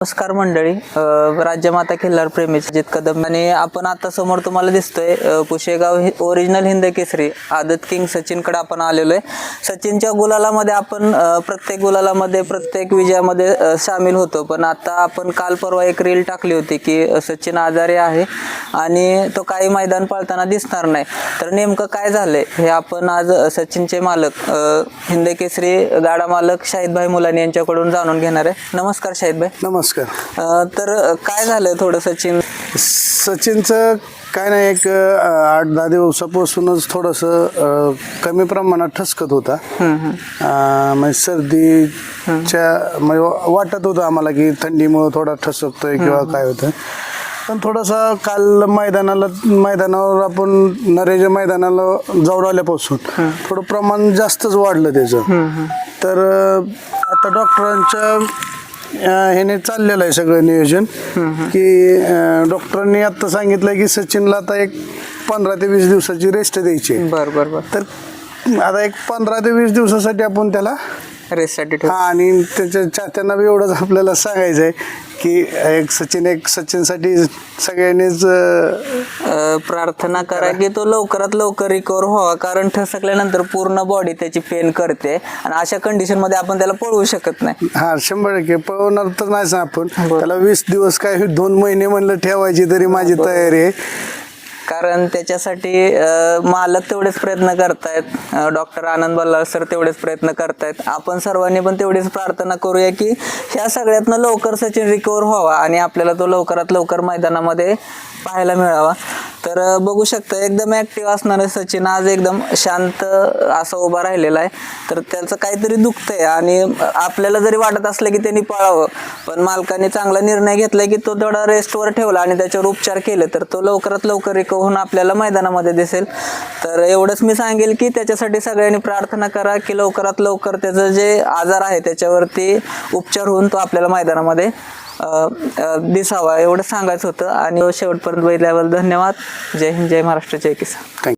नमस्कार मंडळी. राज्यमाता खिल्लार प्रेमी जित कदम. आणि आपण आता समोर तुम्हाला दिसतोय पुशेगाव ओरिजिनल हिंद केसरी आदत किंग सचिनकडे आपण आलेलो आहे. सचिनच्या गुलालामध्ये आपण प्रत्येक गुलालामध्ये प्रत्येक विजयामध्ये सामील होतो. पण आता आपण काल परवा एक रील टाकली होती की सचिन आजारी आहे आणि तो काही मैदान पाळताना दिसणार नाही. तर नेमकं काय झालंय? हे आपण आज सचिनचे मालक हिंद केसरी गाडा मालक शाहिदभाई मुलानी यांच्याकडून जाणून घेणार आहे. नमस्कार शाहिदभाई नमस्कार. अ, तर काय झालंय थोडं सचिन? सचिनचं काय नाही एक अं, आठ दहा दिवसापासूनच थोडंसं अं, कमी प्रमाणात ठसकत होता. अं, म्हणजे सर्दीच्या म्हणजे वा- वाटत होतं आम्हाला की थंडीमुळे थोडा ठसकतोय किंवा काय होतं. पण थोडासा काल मैदानाला मैदानावर आपण नरेच्या मैदानाला जाऊन आल्यापासून थोडं प्रमाण जास्तच वाढलं त्याचं. तर अं, आता डॉक्टरांच्या अं, ह्याने चाललेलं आहे सगळं नियोजन. की अं, डॉक्टरांनी आता सांगितलं की सचिनला आता एक पंधरा ते वीस दिवसाची रेस्ट द्यायची आहे. बर बर बर. तर आता एक पंधरा ते वीस दिवसासाठी आपण त्याला रेससाठी ठेव. हा आणि त्याच्या चाहत्यांना बी एवढंच आपल्याला सांगायचं आहे की एक सचिन एक सचिनसाठी सगळ्यांनीच अं, प्रार्थना करा की तो लवकरात लवकर रिकवर व्हावा. कारण ठसकल्यानंतर पूर्ण बॉडी त्याची पेन करते आणि अशा कंडिशनमध्ये आपण त्याला पळवू शकत नाही. हा शंभर टक्के. पळवणार तर नाहीच आपण. बरं. त्याला वीस दिवस काय दोन महिने म्हणलं ठेवायची तरी माझी तयारी आहे. कारण त्याच्यासाठी मालक तेवढेच प्रयत्न करतायत. डॉक्टर आनंद बल्लाळ सर तेवढेच प्रयत्न करतायत. आपण सर्वांनी पण तेवढीच प्रार्थना करूया की ह्या सगळ्यातनं लवकर सचिन रिकवर व्हावा आणि आपल्याला तो लवकरात लवकर मैदानामध्ये पाहायला मिळावा. तर बघू शकता एकदम ऍक्टिव्ह असणारे सचिन आज एकदम शांत असा उभा राहिलेला आहे. तर त्याचं काहीतरी दुखतंय आणि आपल्याला जरी वाटत असलं की त्यांनी पळावं पण मालकाने चांगला निर्णय घेतलाय की तो थोडा रेस्टवर ठेवला आणि त्याच्यावर उपचार केले तर तो लवकरात लवकर रिकव्ह होऊन आपल्याला मैदानामध्ये दिसेल. तर एवढंच मी सांगेल की त्याच्यासाठी सगळ्यांनी प्रार्थना करा की लवकरात लवकर त्याचं जे आजार आहे त्याच्यावरती उपचार होऊन तो आपल्याला मैदानामध्ये दिसावा एवढं सांगायचं होतं. आणि शेवटपर्यंत बघितल्याबद्दल धन्यवाद. जय हिंद जय महाराष्ट्र जय किसान.